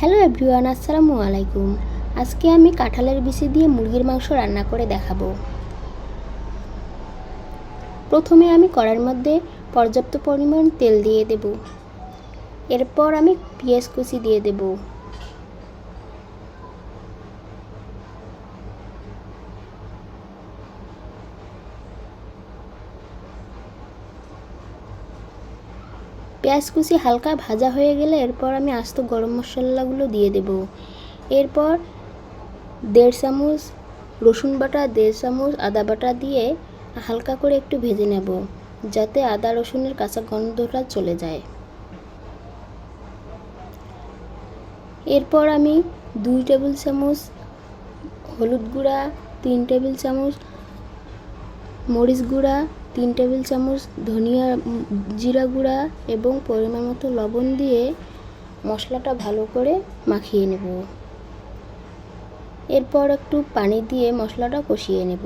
Hello everyone, আসসালামু আলাইকুম। আজকে আমি কাঁঠালের বিচি দিয়ে মুরগির মাংস রান্না করে দেখাবো। প্রথমে আমি কড়ার মধ্যে পর্যাপ্ত পরিমাণ তেল দিয়ে দেব। এরপর আমি পেঁয়াজ কুচি দিয়ে দেব। পেঁয়াজ কুচি হালকা ভাজা হয়ে গেলে এরপর আমি আস্ত গরম মশলাগুলো দিয়ে দেব। এরপর দেড় চামচ রসুন বাটা, দেড় চামচ আদা বাটা দিয়ে হালকা করে একটু ভেজে নেব, যাতে আদা রসুনের কাঁচা গন্ধটা চলে যায়। এরপর আমি দুই টেবিল চামচ হলুদ গুঁড়া, তিন টেবিল চামচ মরিচ গুঁড়া তিন টেবিল চামচ ধনিয়া জিরা গুঁড়া এবং পরিমাণ মতো লবণ দিয়ে মশলাটা ভালো করে মাখিয়ে নেব। এরপর একটু পানি দিয়ে মশলাটা কষিয়ে নেব।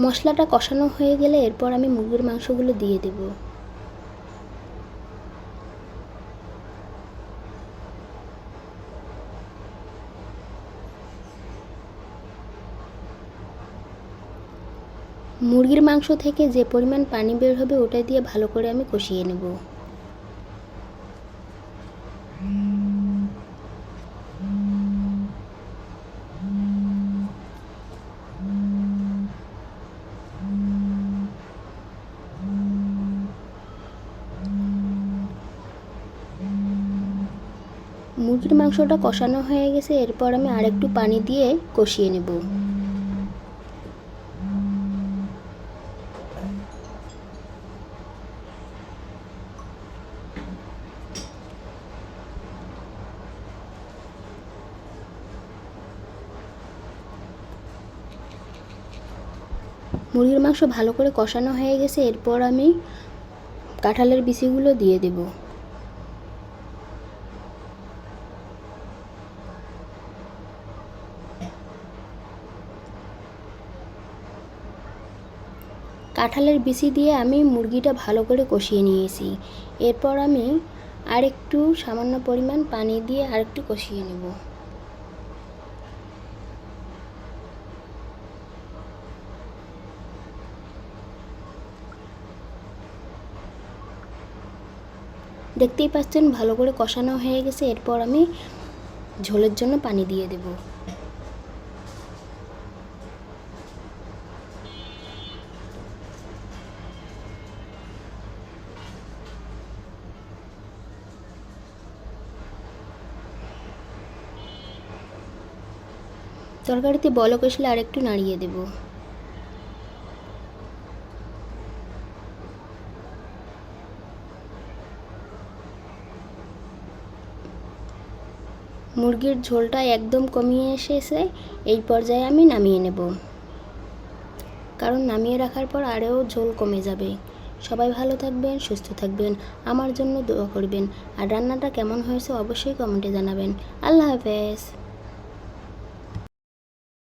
মশলাটা কষানো হয়ে গেলে এরপর আমি মুরগির মাংসগুলো দিয়ে দেব। মুরগির মাংস থেকে যে পরিমাণ পানি বের হবে ওটা দিয়ে ভালো করে আমি কষিয়ে নেব। মুরগির মাংসটা কষানো হয়ে গেছে, এরপর আমি আরেকটু পানি দিয়ে কষিয়ে নেব। মুরগির মাংস ভালো করে কষানো হয়ে গেছে, এরপর আমি কাঁঠালের বিচিগুলো দিয়ে দেব। কাঁঠালের বিচি দিয়ে আমি মুরগিটা ভালো করে কষিয়ে নিয়েছি। এরপর আমি আরেকটু সামান্য পরিমাণ পানি দিয়ে আরেকটু কষিয়ে নেব। দেখতেই পাচ্ছেন, ভালো করে কষানো হয়ে গেছে। এরপর আমি ঝোলের জন্য পানি দিয়ে দেব। তরকারিতে বলক আসলে আরেকটু নাড়িয়ে দেব। মুরগির ঝোলটা একদম কমিয়ে এসেছে, এই পর্যায়ে আমি নামিয়ে নেব। কারণ নামিয়ে রাখার পর আরও ঝোল কমে যাবে। সবাই ভালো থাকবেন, সুস্থ থাকবেন, আমার জন্য দোয়া করবেন। আর রান্নাটা কেমন হয়েছে অবশ্যই কমেন্টে জানাবেন। আল্লাহ হাফেজ।